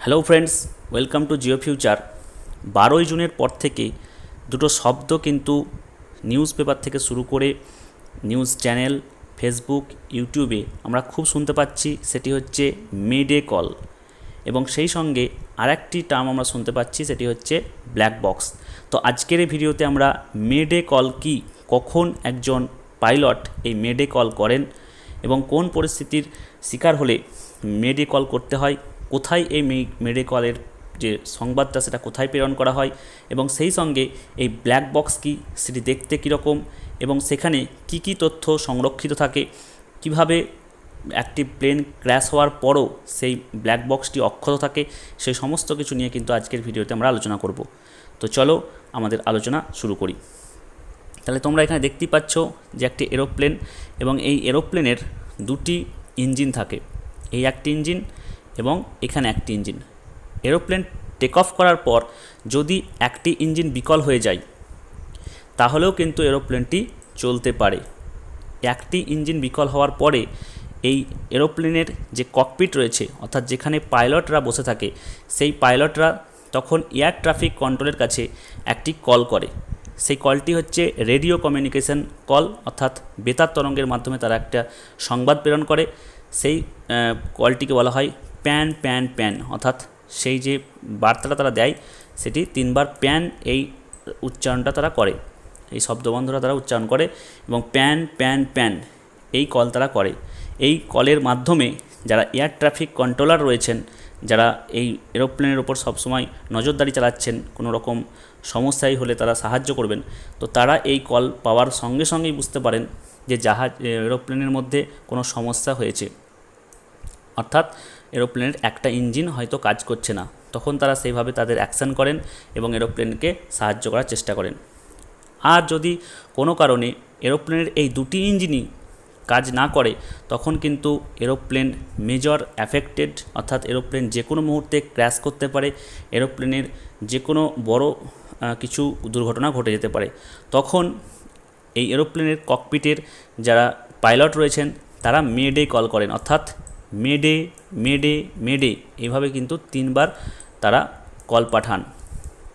Hello friends welcome to Jio future বারোই জুনের পর থেকে দুটো শব্দ কিন্তু নিউজ পেপার থেকে শুরু করে নিউজ চ্যানেল ফেসবুক ইউটিউবে আমরা খুব শুনতে পাচ্ছি, সেটি হচ্ছে মেডে কল এবং সেই সঙ্গে আরেকটি টার্ম আমরা শুনতে পাচ্ছি, সেটি হচ্ছে ব্ল্যাক বক্স তো আজকের এই ভিডিওতে আমরা মেডে কল কি, কখন একজন পাইলট এই মেডে কল করেন এবং কোন পরিস্থিতির শিকার হলে মেডে কল করতে হয় কোথায় এই মেডে কলের যে সংবাদটা সেটা কোথায় প্রেরণ করা হয় এবং সেই সঙ্গে এই ব্ল্যাক বক্স কি, সেটি দেখতে কীরকম এবং সেখানে কি কি তথ্য সংরক্ষিত থাকে, কীভাবে একটি প্লেন ক্র্যাশ হওয়ার পরও সেই ব্ল্যাক বক্সটি অক্ষত থাকে, সেই সমস্ত কিছু নিয়ে কিন্তু আজকের ভিডিওতে আমরা আলোচনা করব। তো চলো আমাদের আলোচনা শুরু করি। তাহলে তোমরা এখানে দেখতেই পাচ্ছ যে একটি এরোপ্লেন এবং এই এরোপ্লেনের দুটি ইঞ্জিন থাকে। এই একটি ইঞ্জিন এবং এখানে একটি ইঞ্জিন। এরোপ্লেন টেক অফ করার পর যদি একটি ইঞ্জিন বিকল হয়ে যায়, তাহলেও কিন্তু এরোপ্লেনটি চলতে পারে। একটি ইঞ্জিন বিকল হওয়ার পরে এই এরোপ্লেনের যে ককপিট রয়েছে, অর্থাৎ যেখানে পাইলটরা বসে থাকে, সেই পাইলটরা তখন এয়ার ট্রাফিক কন্ট্রোলের কাছে একটি কল করে। সেই কলটি হচ্ছে রেডিও কমিউনিকেশন কল অর্থাৎ বেতার তরঙ্গের মাধ্যমে তারা একটা সংবাদ প্রেরণ করে। সেই কলটিকে বলা হয় প্যান প্যান প্যান। অর্থাৎ সেই যে বার্তাটা তারা দেয়, সেটি তিনবার প্যান এই উচ্চারণটা তারা করে। এই শব্দবন্ধরা তারা উচ্চারণ করে এবং প্যান প্যান প্যান এই কল তারা করে। এই কলের মাধ্যমে যারা এয়ার ট্রাফিক কন্ট্রোলার রয়েছেন, যারা এই এরোপ্লেনের ওপর সবসময় নজরদারি চালাচ্ছেন, কোনো রকম সমস্যাই হলে তারা সাহায্য করবেন, তো তারা এই কল পাওয়ার সঙ্গে সঙ্গেই বুঝতে পারেন যে জাহাজ এরোপ্লেনের মধ্যে কোনো সমস্যা হয়েছে। অর্থাৎ এরোপ্লেনের একটা ইঞ্জিন হয়তো কাজ করছে না। তখন তারা সেইভাবে তাদের অ্যাকশান করেন এবং এরোপ্লেনকে সাহায্য করার চেষ্টা করেন। আর যদি কোনো কারণে এরোপ্লেনের এই দুটি ইঞ্জিনই কাজ না করে, তখন কিন্তু এরোপ্লেন মেজর অ্যাফেক্টেড, অর্থাৎ এরোপ্লেন যে কোনো মুহূর্তে ক্র্যাশ করতে পারে, এরোপ্লেনের যে কোনো বড় কিছু দুর্ঘটনা ঘটে যেতে পারে। তখন এই এরোপ্লেনের ককপিটের যারা পাইলট রয়েছেন, তারা মেডে কল করেন, অর্থাৎ মেডে মেডে মেডে এভাবে কিন্তু তিনবার তারা কল পাঠান।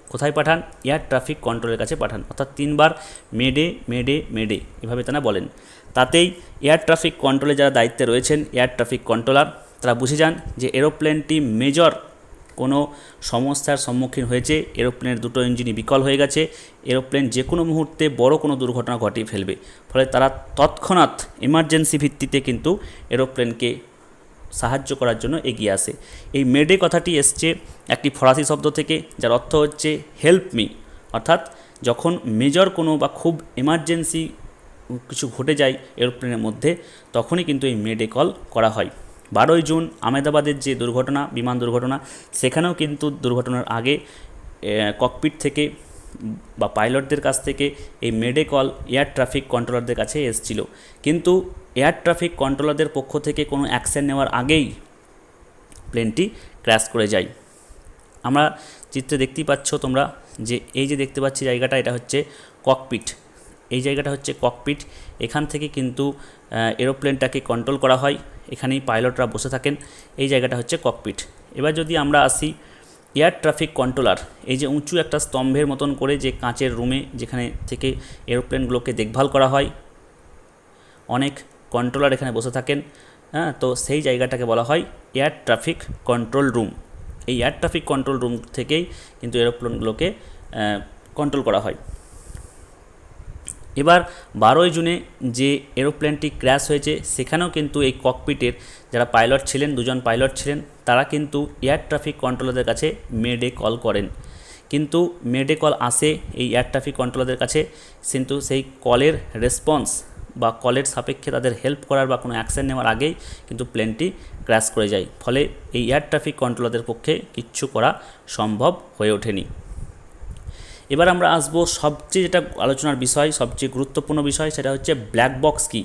কোথায় পাঠান? এয়ার ট্রাফিক কন্ট্রোলের কাছে পাঠান। অর্থাৎ তিনবার মেডে মেডে মেডে এভাবে তারা বলেন। তাতেই এয়ার ট্রাফিক কন্ট্রোলে যারা দায়িত্বে রয়েছেন, এয়ার ট্রাফিক কন্ট্রোলার, তারা বুঝে যান যে এরোপ্লেনটি মেজর কোনো সমস্যার সম্মুখীন হয়েছে। এরোপ্লেনের দুটো ইঞ্জিনই বিকল হয়ে গেছে। এরোপ্লেন যে কোনো মুহূর্তে বড় কোনো দুর্ঘটনা ঘটিয়ে ফেলবে। ফলে তারা তৎক্ষণাৎ এমার্জেন্সি ভিত্তিতে কিন্তু এরোপ্লেনকে সাহায্য করার জন্য এগিয়ে আসে। এই মেডে কথাটি এসছে একটি ফরাসি শব্দ থেকে, যার অর্থ হচ্ছে হেল্প মি অর্থাৎ, যখন মেজর কোনো বা খুব এমার্জেন্সি কিছু ঘটে যায় এরোপ্লেনের মধ্যে, তখনই কিন্তু এই মেডে কল করা হয়। বারোই জুন আমেদাবাদের যে দুর্ঘটনা, বিমান দুর্ঘটনা, সেখানেও কিন্তু দুর্ঘটনার আগে ককপিট থেকে বা পাইলটদের কাছ থেকে এই মেডে কল এয়ার ট্রাফিক কন্ট্রোলারদের কাছে এসেছিল। কিন্তু এয়ার ট্রাফিক কন্ট্রোলারদের পক্ষ থেকে কোনো অ্যাকশন নেওয়ার আগেই প্লেনটি ক্র্যাশ করে যায়। আমরা চিত্রে দেখতেই পাচ্ছ তোমরা যে এই যে দেখতে পাচ্ছি জায়গাটা, এটা হচ্ছে ককপিট। এই জায়গাটা হচ্ছে ককপিট। এখান থেকে কিন্তু এরোপ্লেনটাকে কন্ট্রোল করা হয়। এখানেই পাইলটরা বসে থাকেন। এই জায়গাটা হচ্ছে ককপিট। এবার যদি আমরা আসি এয়ার ট্রাফিক কন্ট্রোলার এই যে উঁচু একটা স্তম্ভের মতন করে যে কাঁচের রুমে যেখানে থেকে এরোপ্লেনগুলোকে দেখভাল করা হয়। অনেক কন্ট্রোলার এখানে বসে থাকেন। হ্যাঁ তো সেই জায়গাটাকে বলা হয় এয়ার ট্রাফিক কন্ট্রোল রুম এই এয়ার ট্রাফিক কন্ট্রোল রুম থেকেই কিন্তু এরোপ্লেনগুলোকে কন্ট্রোল করা হয়। এবার বারোই জুনে যে এরোপ্লেনটি ক্র্যাশ হয়েছে, সেখানেও কিন্তু এই ককপিটের যারা পাইলট ছিলেন, দুজন পাইলট ছিলেন, তারা কিন্তু এয়ার ট্রাফিক কন্ট্রোলারদের কাছে মেডে কল করেন। কিন্তু মেডে কল আসে এই এয়ার ট্রাফিক কন্ট্রোলারদের কাছে, কিন্তু সেই কলের রেসপন্স বা কলের সাপেক্ষে তাদের হেল্প করার বা কোনো অ্যাকশান নেওয়ার আগেই কিন্তু প্লেনটি ক্র্যাশ করে যায়। ফলে এই এয়ার ট্রাফিক কন্ট্রোলারদের পক্ষে কিচ্ছু করা সম্ভব হয়ে ওঠেনি। এবার আমরা আসব সবচেয়ে যেটা আলোচনার বিষয়, সবচেয়ে গুরুত্বপূর্ণ বিষয়, সেটা হচ্ছে ব্ল্যাক বক্স কি?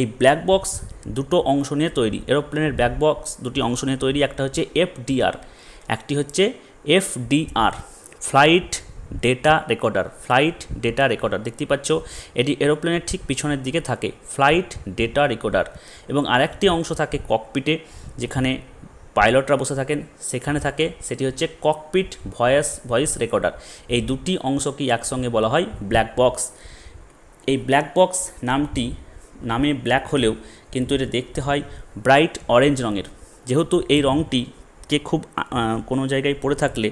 এই ব্ল্যাক বক্স দুটো অংশ নিয়ে তৈরি এরোপ্লেনের ব্ল্যাক বক্স দুটি অংশ নিয়ে তৈরি, একটা হচ্ছে এফডিআর একটি হচ্ছে FDR flight data recorder flight data recorder দেখতে পাচ্ছ, এটি এরোপ্লেনের ঠিক পিছনের দিকে থাকে ফ্লাইট ডেটা রেকর্ডার এবং আরেকটি অংশ থাকে ককপিটে যেখানে পাইলটরা বসে থাকেন সেখানে থাকে সেটি হচ্ছে ককপিট ভয়েস ভয়েস রেকর্ডার এই দুটি অংশকে একসঙ্গে বলা হয় ব্ল্যাক বক্স এই ব্ল্যাক বক্স নামটি নামে ব্ল্যাক হলেও কিন্তু এটা দেখতে হয় ব্রাইট অরেঞ্জ রঙের। যেহেতু এই রঙটিকে খুব আহ, কোনো জায়গায় পড়ে থাকলে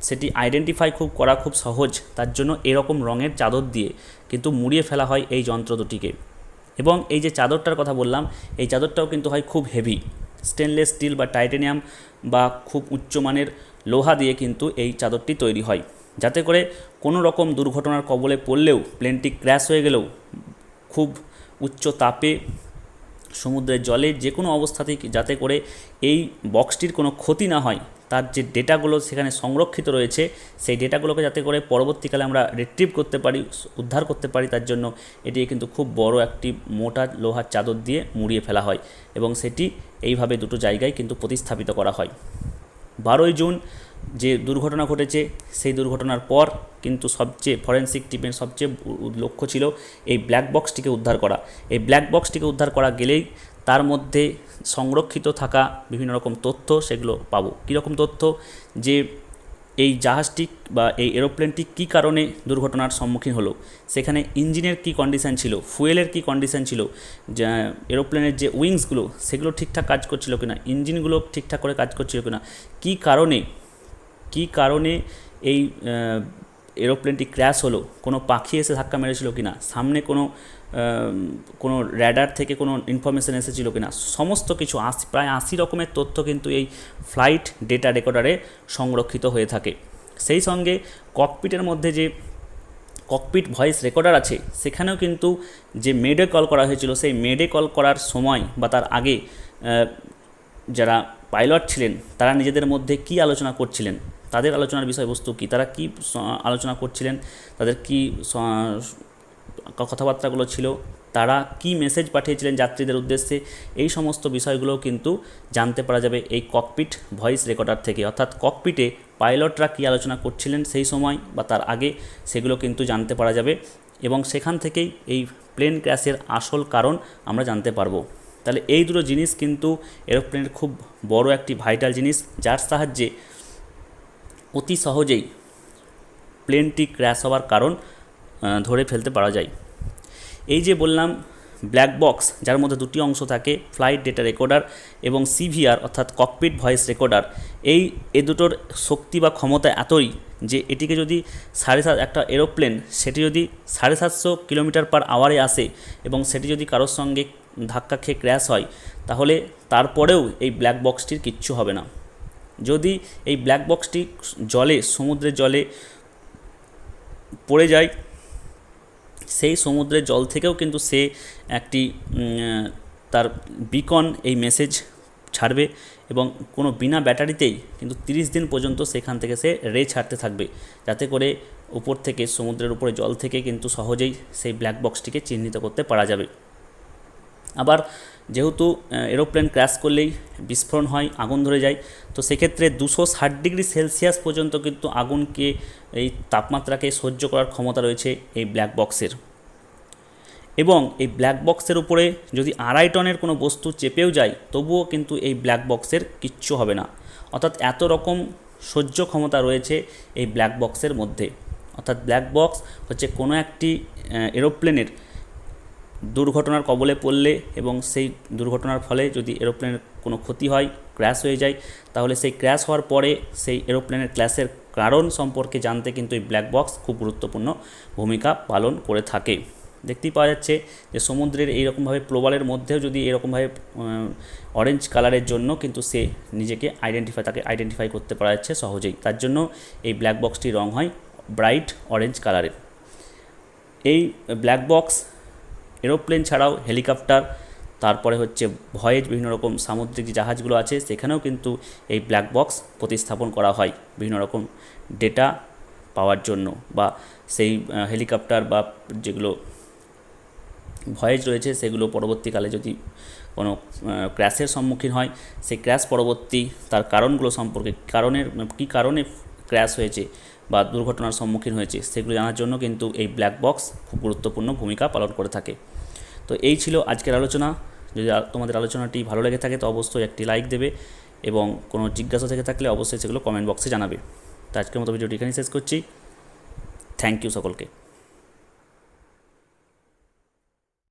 সেটি আইডেন্টিফাই খুব করা খুব সহজ। তার জন্য এরকম রঙের চাদর দিয়ে কিন্তু মুড়িয়ে ফেলা হয় এই যন্ত্র দুটিকে। এবং এই যে চাদরটার কথা বললাম এই চাদরটাও কিন্তু হয় খুব হেভি স্টেনলেস স্টিল বা টাইটেনিয়াম বা খুব উচ্চমানের লোহা দিয়ে কিন্তু এই চাদরটি তৈরি হয়। যাতে করে কোনো রকম দুর্ঘটনার কবলে পড়লেও প্লেনটি ক্র্যাশ হয়ে গেলেও খুব উচ্চ তাপে সমুদ্রের জলে যে কোনো অবস্থাতেই যাতে করে এই বক্সটির কোনো ক্ষতি না হয়, তার যে ডেটাগুলো সেখানে সংরক্ষিত রয়েছে, সেই ডেটাগুলোকে যাতে করে পরবর্তীকালে আমরা রিট্রিভ করতে পারি, উদ্ধার করতে পারি, তার জন্য এটি কিন্তু খুব বড় একটি মোটা লোহার চাদর দিয়ে মুড়িয়ে ফেলা হয় এবং সেটি এইভাবে দুটো জায়গায় কিন্তু প্রতিস্থাপিত করা হয়। বারোই জুন যে দুর্ঘটনা ঘটেছে, সেই দুর্ঘটনার পর কিন্তু সবচেয়ে ফরেন্সিক টিমের সবচেয়ে লক্ষ্য ছিল এই ব্ল্যাক বক্সটিকে উদ্ধার করা। এই ব্ল্যাক বক্সটিকে উদ্ধার করা গেলেই তার মধ্যে সংরক্ষিত থাকা বিভিন্ন রকম তথ্য সেগুলো পাবো। কীরকম তথ্য? যে এই জাহাজটি বা এই এরোপ্লেনটি কী কারণে দুর্ঘটনার সম্মুখীন হলো? সেখানে ইঞ্জিনের কী কন্ডিশান ছিল? ফুয়েলের কী কন্ডিশান ছিল? এরোপ্লেনের যে উইংসগুলো সেগুলো ঠিকঠাক কাজ করছিল কিনা? ইঞ্জিনগুলো ঠিকঠাক করে কাজ করছিল কিনা? কী কারণে কী কারণে এই এরোপ্লেনটি ক্র্যাশ হলো? কোনো পাখি এসে ধাক্কা মেরেছিল কি না সামনে কোনো কোনো র্যাডার থেকে কোনো ইনফরমেশন এসেছিল কিনা? সমস্ত কিছু, আশি, প্রায় আশি রকমের তথ্য কিন্তু এই ফ্লাইট ডেটা রেকর্ডারে সংরক্ষিত হয়ে থাকে। সেই সঙ্গে ককপিটের মধ্যে যে ককপিট ভয়েস রেকর্ডার আছে, সেখানেও কিন্তু যে মেডে কল করা হয়েছিল, সেই মেডে কল করার সময় বা তার আগে যারা পাইলট ছিলেন, তারা নিজেদের মধ্যে কি আলোচনা করছিলেন? তাদের আলোচনার বিষয়বস্তু কী? তারা কি আলোচনা করছিলেন? তাদের কি কথাবার্তাগুলো ছিল? তারা কি মেসেজ পাঠিয়েছিলেন যাত্রীদের উদ্দেশ্যে? এই সমস্ত বিষয়গুলো কিন্তু জানতে পারা যাবে এই ককপিট ভয়েস রেকর্ডার থেকে। অর্থাৎ ককপিটে পাইলটরা কী আলোচনা করছিলেন সেই সময় বা তার আগে সেগুলো কিন্তু জানতে পারা যাবে এবং সেখান থেকেই এই প্লেন ক্র্যাশের আসল কারণ আমরা জানতে পারব। তাহলে এই দুটো জিনিস কিন্তু এরোপ্লেনের খুব বড় একটি ভাইটাল জিনিস, যার সাহায্যে অতি সহজেই প্লেনটি ক্র্যাশ হওয়ার কারণ ধরে ফেলতে পারা যায়। এই যে বললাম ব্ল্যাক বক্স যার মধ্যে দুটি অংশ থাকে ফ্লাইট ডেটা রেকর্ডার এবং সিভিআর অর্থাৎ ককপিট ভয়েস রেকর্ডার এই, এ দুটোর শক্তি বা ক্ষমতা এতই যে এটিকে যদি সাড়ে সাত, একটা এরোপ্লেন সেটি যদি সাড়ে সাতশো কিলোমিটার পার আওয়ারে আসে এবং সেটি যদি কারোর সঙ্গে ধাক্কা খেয়ে ক্র্যাশ হয়, তাহলে তারপরেও এই ব্ল্যাক বক্সটির কিচ্ছু হবে না। যদি এই ব্ল্যাক বক্সটি জলে, সমুদ্রের জলে পড়ে যায়, সেই সমুদ্রের জল থেকেও কিন্তু সে একটি তার বিকন এই মেসেজ ছাড়বে এবং কোনো বিনা ব্যাটারিতেই কিন্তু তিরিশ দিন পর্যন্ত সেখান থেকে সে রে ছাড়তে থাকবে। যাতে করে উপর থেকে, সমুদ্রের উপরে জল থেকে কিন্তু সহজেই সেই ব্ল্যাক বক্সটিকে চিহ্নিত করতে পারা যাবে। আবার যেহেতু এরোপ্লেন ক্র্যাশ করলেই বিস্ফোরণ হয়, আগুন ধরে যায়, তো সেক্ষেত্রে দুশো ষাট ডিগ্রি সেলসিয়াস পর্যন্ত কিন্তু আগুনকে এই তাপমাত্রাকে সহ্য করার ক্ষমতা রয়েছে এই ব্ল্যাক বক্সের এবং এই ব্ল্যাক বক্সের উপরে যদি আড়াই টনের কোনো বস্তু চেপেও যায়, তবুও কিন্তু এই ব্ল্যাক বক্সের কিচ্ছু হবে না। অর্থাৎ এত রকম সহ্য ক্ষমতা রয়েছে এই ব্ল্যাক বক্সের মধ্যে। অর্থাৎ ব্ল্যাক বক্স হচ্ছে কোনো একটি এরোপ্লেনের দুর্ঘটনার কবলে পড়লে এবং সেই দুর্ঘটনার ফলে যদি এরোপ্লেনের কোনো ক্ষতি হয় ক্র্যাশ হয়ে যায়, তাহলে সেই ক্র্যাশ হওয়ার পরে সেই এরোপ্লেনের ক্র্যাশের কারণ সম্পর্কে জানতে কিন্তু এই ব্ল্যাক বক্স খুব গুরুত্বপূর্ণ ভূমিকা পালন করে থাকে। দেখতেই পাওয়া যাচ্ছে যে সমুদ্রের এইরকমভাবে প্রবালের মধ্যেও যদি এরকমভাবে অরেঞ্জ কালারের জন্য কিন্তু সে নিজেকে আইডেন্টিফাই তাকে আইডেন্টিফাই করতে পারা যাচ্ছে সহজেই। তার জন্য এই ব্ল্যাক বক্সটির রং হয় ব্রাইট অরেঞ্জ কালারের এই ব্ল্যাক বক্স এরোপ্লেন ছাড়াও হেলিকপ্টার, তারপরে হচ্ছে ভয়েজ বিভিন্ন রকম সামুদ্রিক জাহাজগুলো আছে, সেখানেও কিন্তু এই ব্ল্যাক বক্স প্রতিস্থাপন করা হয় বিভিন্ন রকম ডেটা পাওয়ার জন্য বা সেই হেলিকপ্টার বা যেগুলো ভয়েজ রয়েছে, সেগুলো পরবর্তীকালে যদি কোনো ক্র্যাশের সম্মুখীন হয়, সেই ক্র্যাশ পরবর্তী তার কারণগুলো সম্পর্কে, কারণের, কী কারণে ক্র্যাশ হয়েছে বা দুর্ঘটনার সম্মুখীন হয়েছে, সেগুলো জানার জন্য কিন্তু এই ব্ল্যাক বক্স খুব গুরুত্বপূর্ণ ভূমিকা পালন করে থাকে। তো এই ছিল আজকের আলোচনা। যদি তোমাদের আলোচনাটি ভালো লেগে থাকে, তো অবশ্যই একটি লাইক দেবে এবং কোনো জিজ্ঞাসা থেকে থাকলে অবশ্যই সেগুলো কমেন্ট বক্সে জানাবে। তো আজকের মতো ভিডিওটি এখানেই শেষ করছি। থ্যাংক ইউ সকলকে।